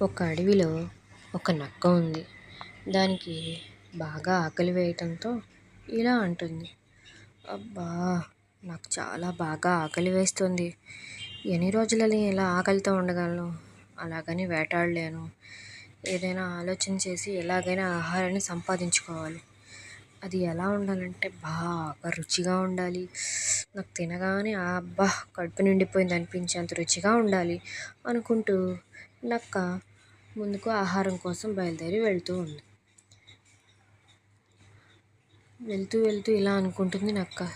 ఒక అడవిలో ఒక నక్క ఉంది. దానికి బాగా ఆకలి వేయటంతో ఇలా అంటుంది. అబ్బా నాకు చాలా బాగా ఆకలి వేస్తుంది. ఎన్ని రోజులని ఇలా ఆకలితో ఉండగలను? అలాగని వేటాడలేను. ఏదైనా ఆలోచన చేసి ఎలాగైనా ఆహారాన్ని సంపాదించుకోవాలి. అది ఎలా ఉండాలంటే బాగా రుచిగా ఉండాలి. నాకు తినగానే అబ్బా కడుపు నిండిపోయింది అనిపించేంత రుచిగా ఉండాలి అనుకుంటూ నక్క ముందుకు ఆహారం కోసం బయలుదేరి వెళ్తూ ఉంది. వెళ్తూ వెళ్తూ ఇలా అనుకుంటుంది నక్క.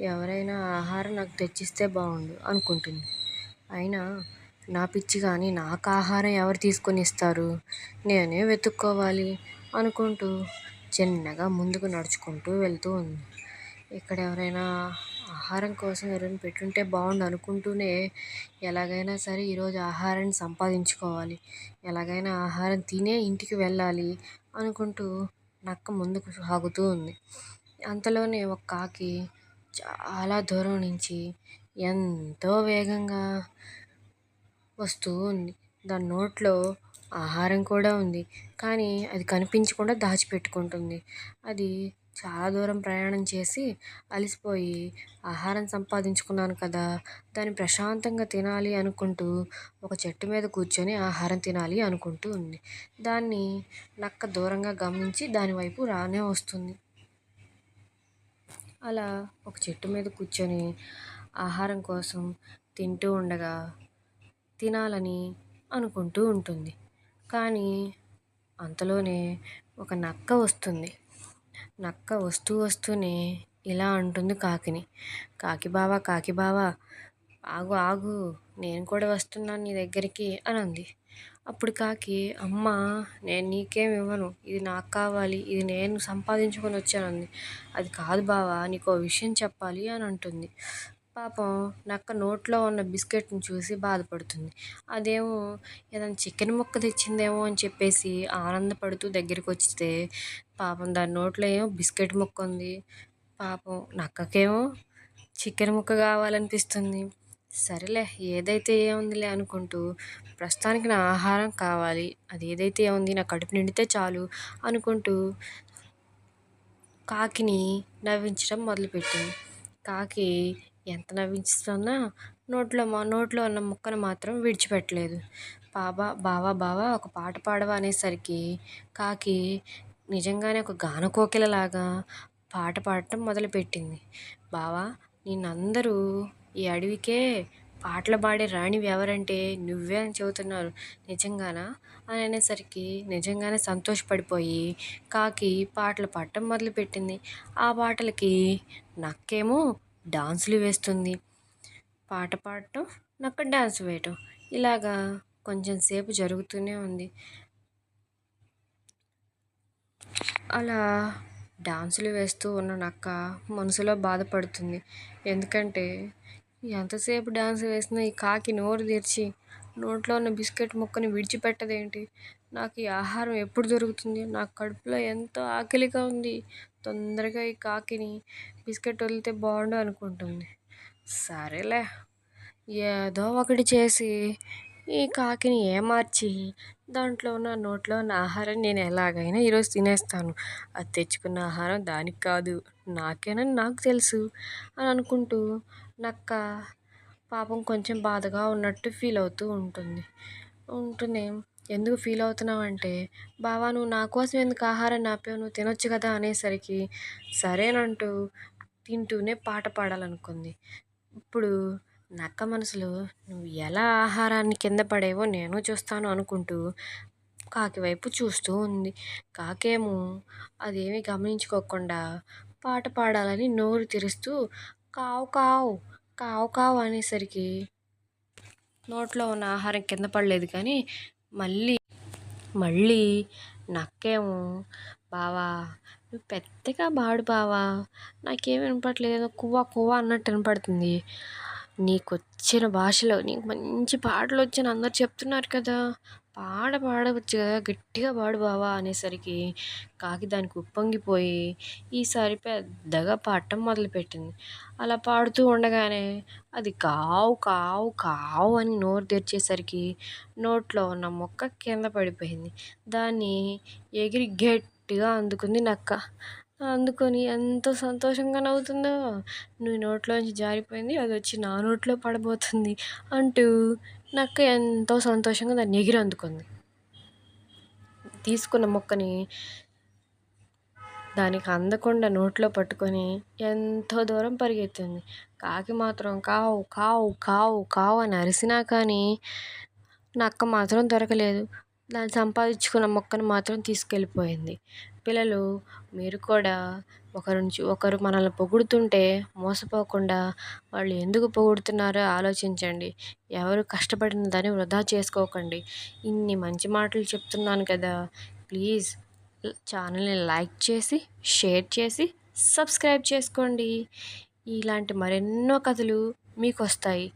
ఎవరైనా ఆహారం నాకు తెచ్చిస్తే బాగుండు అనుకుంటుంది. అయినా నా పిచ్చి కానీ నాకు ఆహారం ఎవరు తీసుకొని ఇస్తారు? నేనే వెతుక్కోవాలి అనుకుంటూ చిన్నగా ముందుకు నడుచుకుంటూ వెళ్తూ ఉంది. ఇక్కడ ఎవరైనా ఆహారం కోసం ఎవరైనా పెట్టుంటే బాగుండు అనుకుంటూనే ఎలాగైనా సరే ఈరోజు ఆహారాన్ని సంపాదించుకోవాలి. ఎలాగైనా ఆహారం తినే ఇంటికి వెళ్ళాలి అనుకుంటూ నక్క ముందుకు సాగుతూ ఉంది. అంతలోనే ఒక కాకి చాలా దూరం నుంచి ఎంతో వేగంగా వస్తూ ఉంది. దాని నోట్లో ఆహారం కూడా ఉంది. కానీ అది కనిపించకుండా దాచిపెట్టుకుంటుంది. అది చాలా దూరం ప్రయాణం చేసి అలసిపోయి ఆహారం సంపాదించుకున్నాను కదా దాన్ని ప్రశాంతంగా తినాలి అనుకుంటూ ఒక చెట్టు మీద కూర్చొని ఆహారం తినాలి అనుకుంటూ ఉంది. దాన్ని నక్క దూరంగా గమనించి దాని వైపు రానే వస్తుంది. అలా ఒక చెట్టు మీద కూర్చొని ఆహారం కోసం తింటూ ఉండగా తినాలని అనుకుంటూ ఉంటుంది. కానీ అంతలోనే ఒక నక్క వస్తుంది. నక్క వస్తూ వస్తూనే ఇలా అంటుంది కాకిని. కాకి బావ కాకి బావ ఆగు ఆగు నేను కూడా వస్తున్నాను నీ దగ్గరికి అని అంది అప్పుడు కాకి అమ్మ నేను నీకేమి ఇవ్వను ఇది నాకు కావాలి ఇది నేను సంపాదించుకొని వచ్చానంది. అది కాదు బావా నీకు విషయం చెప్పాలి అని అంటుంది. పాపం నక్క నోట్లో ఉన్న బిస్కెట్ని చూసి బాధపడుతుంది. అదేమో ఏదైనా చికెన్ ముక్క తెచ్చిందేమో అని చెప్పేసి ఆనందపడుతూ దగ్గరికి వచ్చితే పాపం దాని నోట్లో ఏమో బిస్కెట్ ముక్క ఉంది. పాపం నక్కకేమో చికెన్ ముక్క కావాలనిపిస్తుంది. సరేలే ఏదైతే ఏముందిలే అనుకుంటూ ప్రస్తుతానికి నా ఆహారం కావాలి. అది ఏదైతే ఏముంది నా కడుపు నిండితే చాలు అనుకుంటూ కాకిని నవ్వించడం మొదలుపెట్టింది. కాకి ఎంత నవ్వించుతున్నా నోట్లో మా నోట్లో ఉన్న ముక్కను మాత్రం విడిచిపెట్టలేదు. బాబా బావా బావా ఒక పాట పాడవా అనేసరికి కాకి నిజంగానే ఒక గానకోకిలలాగా పాట పాడటం మొదలుపెట్టింది. బావా నిన్నందరూ ఈ అడవికే పాటలు పాడే రాణివి ఎవరంటే నువ్వే అని చెబుతున్నారు. నిజంగానా? అని అనేసరికి నిజంగానే సంతోషపడిపోయి కాకి పాటలు పాడటం మొదలుపెట్టింది. ఆ పాటలకి నక్కేమో డాన్సులు వేస్తుంది. పాట పాడటం నక్క డాన్స్ వేయటం. ఇలాగా కొంచెం సేపు జరుగుతూనే ఉంది. అలా డాన్సులు వేస్తూ ఉన్న నక్క మనసులో బాధపడుతుంది. ఎందుకంటే ఎంతసేపు డాన్స్ వేసినా ఈ కాకి నోరు తెరిచి నోట్లో ఉన్న బిస్కెట్ ముక్కని విడిచిపెట్టదేంటి? నాకు ఈ ఆహారం ఎప్పుడు దొరుకుతుంది? నా కడుపులో ఎంతో ఆకలిగా ఉంది. తొందరగా ఈ కాకిని బిస్కెట్ వదిలితే బాగుండు అనుకుంటుంది. సరేలే. ఏదో ఒకటి చేసి ఈ కాకిని ఏమార్చి దాంట్లో ఉన్న నోట్లో ఉన్న ఆహారం నేను ఎలాగైనా ఈరోజు తినేస్తాను. అది తెచ్చుకున్న ఆహారం దానికి కాదు. నాకేనని నాకు తెలుసు. అని అనుకుంటూ నక్క పాపం కొంచెం బాధగా ఉన్నట్టు ఫీల్ అవుతూ ఉంటుంది. ఉంటుంది ఎందుకు ఫీల్ అవుతున్నావు అంటే బావా నువ్వు నా కోసం ఎందుకు ఆహారాన్ని ఆపావు? నువ్వు తినొచ్చు కదా అనేసరికి సరేనంటూ తింటూనే పాట పాడాలనుకుంది. ఇప్పుడు నక్క మనసులో నువ్వు ఎలా ఆహారాన్ని కింద పడేవో నేను చూస్తాను అనుకుంటూ కాకి వైపు చూస్తూ ఉంది. కాకేమో అదేమీ గమనించుకోకుండా పాట పాడాలని నోరు తెరుస్తూ కావు కావు కావు కావు అనేసరికి నోట్లో ఉన్న ఆహారం కింద పడలేదు కానీ మళ్ళీ మళ్ళీ నక్కేమో బావా నువ్వు పెద్దగా బాడు బావా నాకేమి వినపడట్లేదు కువ్వ కువ్వ అన్నట్టు వినపడుతుంది. నీకు వచ్చిన భాషలో నీకు మంచి పాటలు వచ్చిన అందరు చెప్తున్నారు కదా పాట పాడవచ్చు కదా గట్టిగా పాడు బావా అనేసరికి కాకి దానికి ఉప్పొంగిపోయి ఈసారి పెద్దగా పాడటం మొదలుపెట్టింది. అలా పాడుతూ ఉండగానే అది కావు కావు కావు అని నోరు తెరిచేసరికి నోట్లో ఉన్న మొక్క కింద పడిపోయింది. దాన్ని ఎగిరి గట్టిగా అందుకుంది నక్క. అందుకొని ఎంత సంతోషంగా నవ్వుతుందో నువ్వు నోట్లోంచి జారిపోయింది అది వచ్చి నా నోట్లో పడబోతుంది అంటూ నక్క ఎంతో సంతోషంగా దాన్ని ఎగిరి అందుకుంది తీసుకున్న మొక్కని దానికి అందకుండా నోట్లో పట్టుకొని ఎంతో దూరం పరిగెత్తింది. కాకి మాత్రం కావు కావు కావు కావు అని అరిసినా కానీ నక్క మాత్రం దొరకలేదు. దాన్ని సంపాదించుకున్న మొక్కను మాత్రం తీసుకెళ్ళిపోయింది. పిల్లలు మీరు కూడా ఒకరి నుంచి ఒకరు మనల్ని పొగుడుతుంటే మోసపోకుండా వాళ్ళు ఎందుకు పొగుడుతున్నారో ఆలోచించండి. ఎవరు కష్టపడిన దాన్ని వృధా చేసుకోకండి. ఇన్ని మంచి మాటలు చెప్తున్నాను కదా. ప్లీజ్ ఛానల్ని లైక్ చేసి షేర్ చేసి సబ్స్క్రైబ్ చేసుకోండి. ఇలాంటి మరెన్నో కథలు మీకు వస్తాయి.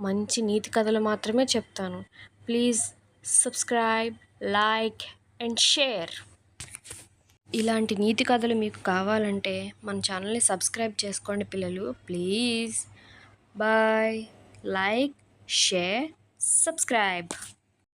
మంచి నీతి కథలు మాత్రమే చెప్తాను. Please subscribe like and share ఇలాంటి నీతి కథలు మీకు కావాలంటే మన ఛానల్ని సబ్స్క్రైబ్ చేసుకోండి పిల్లలు. Please. Bye. Like share subscribe.